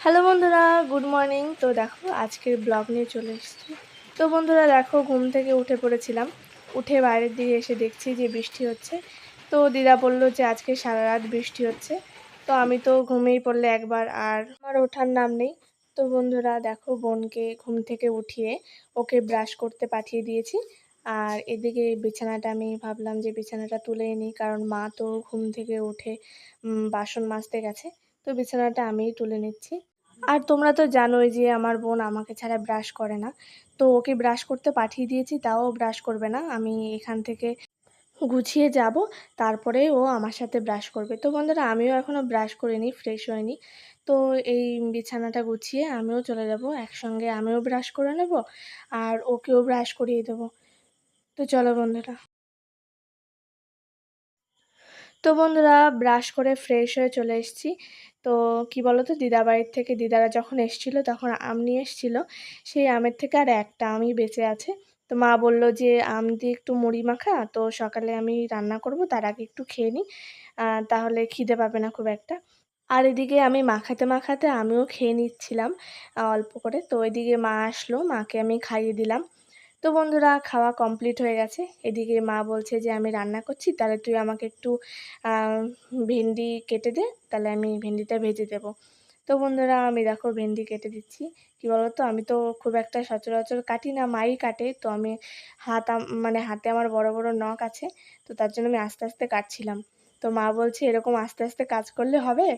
Hello বন্ধুরা, good morning. তো দেখো, আজকের ব্লগ নিয়ে চলে এসেছি। তো বন্ধুরা, দেখো, ঘুম থেকে উঠে পড়েছিলাম। উঠে বাইরের দিকে এসে দেখছি যে বৃষ্টি হচ্ছে। তো দিদা বলল যে আজকে সারা রাত বৃষ্টি হচ্ছে। তো আমি তো ঘুমিয়ে পড়লে একবার, আর আমার ওঠার নাম নেই। তো বন্ধুরা, দেখো, বোনকে ঘুম থেকে উঠিয়ে ওকে ব্রাশ করতে পাঠিয়ে দিয়েছি। আর এদিকে বিছানাটা, আমি ভাবলাম যে বিছানাটা তুলে নিই কারণ মা তো ঘুম থেকে উঠে বাসন মাজতে গেছে। তো বিছানাটা আমিই তুলে নিচ্ছি। আর তোমরা তো জানোই যে আমার বোন আমাকে ছাড়া ব্রাশ করে না। তো ওকে ব্রাশ করতে পাঠিয়ে দিয়েছি, তাও ব্রাশ করবে না। আমি এখান থেকে গুছিয়ে যাব, তারপরে ও আমার সাথে ব্রাশ করবে। তো বন্ধুরা, আমিও এখনও ব্রাশ করিনি ফ্রেশ হইনি। তো এই বিছানাটা গুছিয়ে আমিও চলে যাব, একসঙ্গে আমিও ব্রাশ করে নেব, আর ওকেও ব্রাশ করিয়ে দেবো। তো চলো বন্ধুরা। তো বন্ধুরা ব্রাশ করে ফ্রেশ হয়ে চলে এসেছি। তো কি বলো তো দিদা বাড়ির থেকে দিদারা যখন এসছিল, তখন আম নিয়ে এসছিল। সেই আমের থেকে আর একটা আমই বেঁচে আছে। তো মা বলল যে, আম দিয়ে একটু মুড়ি মাখা, তো সকালে আমি রান্না করব, তার আগে একটু খেয়ে নিই তাহলে খিদে পাবে না খুব একটা। আর এদিকে আমি মাখাতে মাখাতে আমিও খেয়ে নিচ্ছিলাম অল্প করে। তো এদিকে মা আসলো, মাকে আমি খাইয়ে দিলাম। তো বন্ধুরা, খাওয়া কমপ্লিট হয়ে গেছে। এদিকে মা বলছে যে, আমি রান্না করছি, তাহলে তুই আমাকে একটু ভেন্ডি কেটে দে, তাহলে আমি ভেন্ডিটা ভেজে দেব। তো বন্ধুরা, আমি দেখো ভেন্ডি কেটে দিচ্ছি। কি বলতো, আমি তো খুব একটা সচরাচর কাটি না, মাই কাটে। তো আমি হাত মানে হাতে আমার বড় বড় নখ আছে, তো তার জন্য আমি আস্তে আস্তে কাটছিলাম। তো মা বলছে, এরকম আস্তে আস্তে কাজ করলে হবে?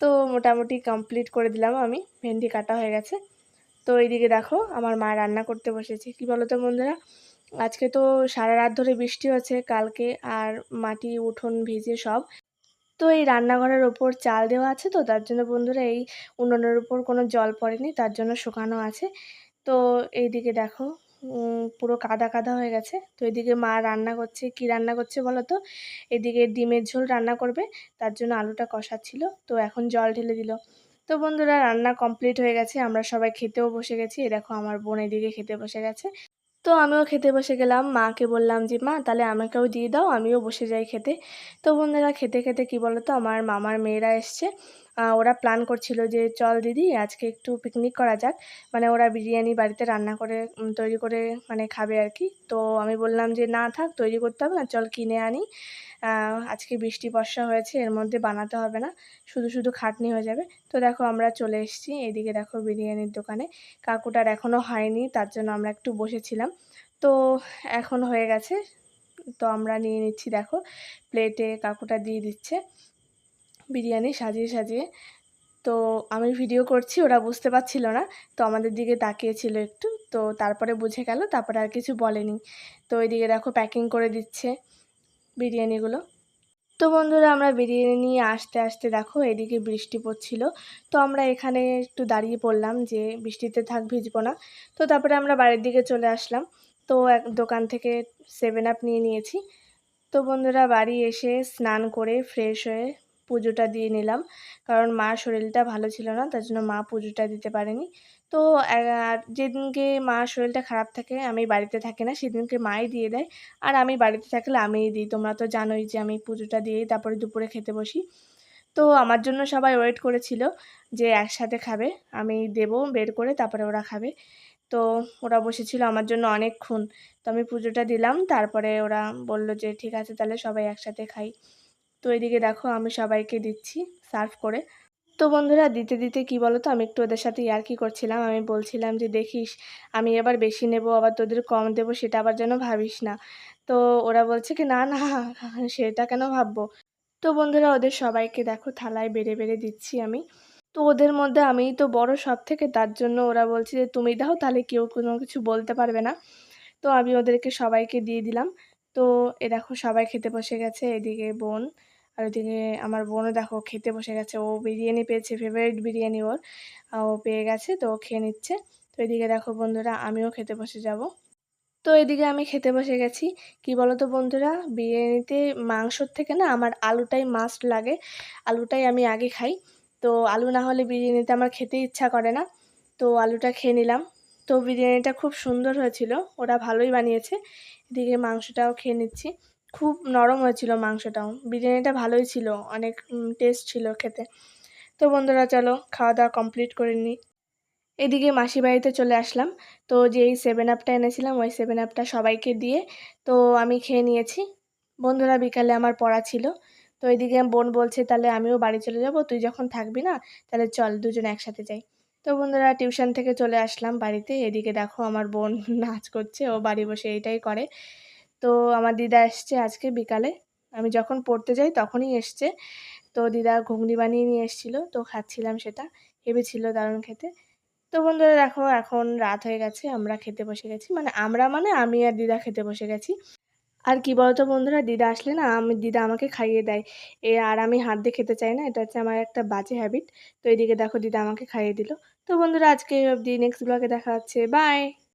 তো মোটামুটি কমপ্লিট করে দিলাম আমি। ভেন্ডি কাটা হয়ে গেছে। তো এইদিকে দেখো আমার মা রান্না করতে বসেছে। কি বলো তো বন্ধুরা? আজকে তো সারা রাত ধরে বৃষ্টি হচ্ছে কালকে আর মাটি, উঠোন ভিজে সব। তো এই রান্নাঘরের ওপর চাল দেওয়া আছে তো, তার জন্য বন্ধুরা এই উনুনের উপর কোনো জল পড়েনি, তার জন্য শুকানো আছে। তো এইদিকে দেখো পুরো কাদা কাদা হয়ে গেছে। তো এদিকে মা রান্না করছে, কি রান্না করছে বলো তো এদিকে ডিমের ঝোল রান্না করবে, তার জন্য আলুটা কষাচ্ছিল। তো এখন জল ঢেলে দিল। তো বন্ধুরা, রান্না কমপ্লিট হয়ে গেছে। আমরা সবাই খেতেও বসে গেছি। এ দেখো, আমার বোন এদিকে খেতে বসে গেছে। তো আমিও খেতে বসে গেলাম। মাকে বললাম যে, মা, তাহলে আমাকেও দিয়ে দাও, আমিও বসে যাই খেতে। তো বন্ধুরা, খেতে খেতে কি বলতো, আমার মামার মেয়েরা এসছে। ওরা প্ল্যান করছিল যে, চল দিদি, আজকে একটু পিকনিক করা যাক। মানে ওরা বিরিয়ানি বাড়িতে রান্না করে তৈরি করে মানে খাবে আর কি। তো আমি বললাম যে, না, থাক, তৈরি করতে হবে না, চল কিনে আনি। আজকে বৃষ্টি, বর্ষা হয়েছে, এর মধ্যে বানাতে হবে না, শুধু শুধু খাটনি হয়ে যাবে। তো দেখো, আমরা চলে এসেছি, এদিকে দেখো বিরিয়ানির দোকানে। কাকুটার এখনও হয়নি, তার জন্য আমরা একটু বসেছিলাম। তো এখন হয়ে গেছে, তো আমরা নিয়ে নিচ্ছি, দেখো প্লেটে কাকুটা দিয়ে দিচ্ছে। বিরিয়ানি সাজিয়ে সাজিয়ে। তো আমি ভিডিও করছি, ওরা বুঝতে পারছিল না। তো আমাদের দিকে তাকিয়েছিল একটু। তো তারপরে বুঝে গেল, তারপরে আর কিছু বলেনি। তো এদিকে দেখো প্যাকিং করে দিচ্ছে বিরিয়ানিগুলো। তো বন্ধুরা, আমরা বিরিয়ানি নিয়ে আসতে আসতে দেখো এদিকে বৃষ্টি পড়ছিল। তো আমরা এখানে একটু দাঁড়িয়ে পড়লাম যে বৃষ্টিতে থাক, ভিজবো না। তো তারপরে আমরা বাড়ির দিকে চলে আসলাম। তো এক দোকান থেকে সেভেন আপ নিয়ে নিয়েছি। তো বন্ধুরা, বাড়ি এসে স্নান করে ফ্রেশ হয়ে পুজোটা দিয়ে নিলাম। কারণ মার শরীরটা ভালো ছিল না, তার জন্য মা পুজোটা দিতে পারেনি। তো যেদিনকে মা শরীরটা খারাপ থাকে, আমি বাড়িতে থাকি না, সেদিনকে মাই দিয়ে দেয়। আর আমি বাড়িতে থাকলে আমিই দিই। তোমরা তো জানোই যে আমি পুজোটা দিয়েই তারপরে দুপুরে খেতে বসি। তো, আমার জন্য সবাই ওয়েট করেছিল যে একসাথে খাবে। আমি দেবো, বের করে তারপরে ওরা খাবে। তো, ওরা বসেছিল আমার জন্য অনেকক্ষণ। তো, আমি পুজোটা দিলাম, তারপরে ওরা বলল যে, ঠিক আছে, তাহলে সবাই একসাথে খাই। তো এদিকে দেখো আমি সবাইকে দিচ্ছি সার্ভ করে। তো বন্ধুরা, দিতে দিতে কি বলো তো আমি একটু ওদের সাথে ইয়ার্কি করছিলাম। আমি বলছিলাম যে, দেখিস, আমি এবার বেশি নেব, আবার তোদের কম দেবো, সেটা আবার যেন ভাবিস না। তো ওরা বলছে কি, না না, সেটা কেন ভাববো? তো বন্ধুরা, ওদের সবাইকে দেখো থালায় বেড়ে বেড়ে দিচ্ছি আমি। তো ওদের মধ্যে আমিই তো বড় সব থেকে তার জন্য ওরা বলছে যে, তুমি দাও, তাহলে কেউ কোনো কিছু বলতে পারবে না। তো আমি ওদেরকে সবাইকে দিয়ে দিলাম। তো এ দেখো সবাই খেতে বসে গেছে, এদিকে বোন আর ওদিকে আমার বোনও দেখো খেতে বসে গেছে। ও বিরিয়ানি পেয়েছে ফেভারিট বিরিয়ানি ওর। ও পেয়ে গেছে, তো ও খেয়ে নিচ্ছে। তো এদিকে দেখো বন্ধুরা, আমিও খেতে বসে যাব। তো এদিকে আমি খেতে বসে গেছি। কি বলো তো বন্ধুরা, বিরিয়ানিতে মাংসর থেকে না আমার আলুটাই মাস্ট লাগে। আলুটাই আমি আগে খাই। তো আলু না হলে বিরিয়ানিতে আমার খেতে ইচ্ছা করে না। তো আলুটা খেয়ে নিলাম। তো বিরিয়ানিটা খুব সুন্দর হয়েছিল, ওরা ভালোই বানিয়েছে। এদিকে মাংসটাও খেয়ে নিচ্ছি। খুব নরম হয়েছিল মাংসটাও। বিরিয়ানিটা ভালোই ছিল, অনেক টেস্ট ছিল খেতে। তো বন্ধুরা, চলো খাওয়া দাওয়া কমপ্লিট করে নিই এদিকে মাসি বাড়িতে চলে আসলাম। তো যেই সেভেন আপটা এনেছিলাম, ওই সেভেন আপটা সবাইকে দিয়ে, তো আমি খেয়ে নিয়েছি। বন্ধুরা, বিকালে আমার পড়া ছিল। তো এদিকে বোন বলছে, তাহলে আমিও বাড়ি চলে যাব, তুই যখন থাকবি না, তাহলে চল দুজন একসাথে যাই। তো বন্ধুরা টিউশন থেকে চলে আসলাম বাড়িতে। এদিকে দেখো আমার বোন নাচ করছে, ও বাড়ি বসে এইটাই করে। তো আমার দিদা এসছে আজকে বিকালে। আমি যখন পড়তে যাই তখনই এসছে। তো দিদা ঘুগনি বানিয়ে নিয়ে এসেছিল, তো খাচ্ছিলাম সেটা। হেভি ছিল দারুণ খেতে। তো বন্ধুরা দেখো, এখন রাত হয়ে গেছে, আমরা খেতে বসে গেছি। মানে আমরা মানে আমি আর দিদা খেতে বসে গেছি। আর কি বলতো বন্ধুরা, দিদা আসলে না, আমি দিদা আমাকে খাইয়ে দেয়। এ আর আমি হাত দিয়ে খেতে চাই না, এটা হচ্ছে আমার একটা বাজে হ্যাবিট তো এদিকে দেখো দিদা আমাকে খাইয়ে দিল। তো বন্ধুরা আজকে অবধি নেক্সট ব্লগে দেখা হচ্ছে। বাই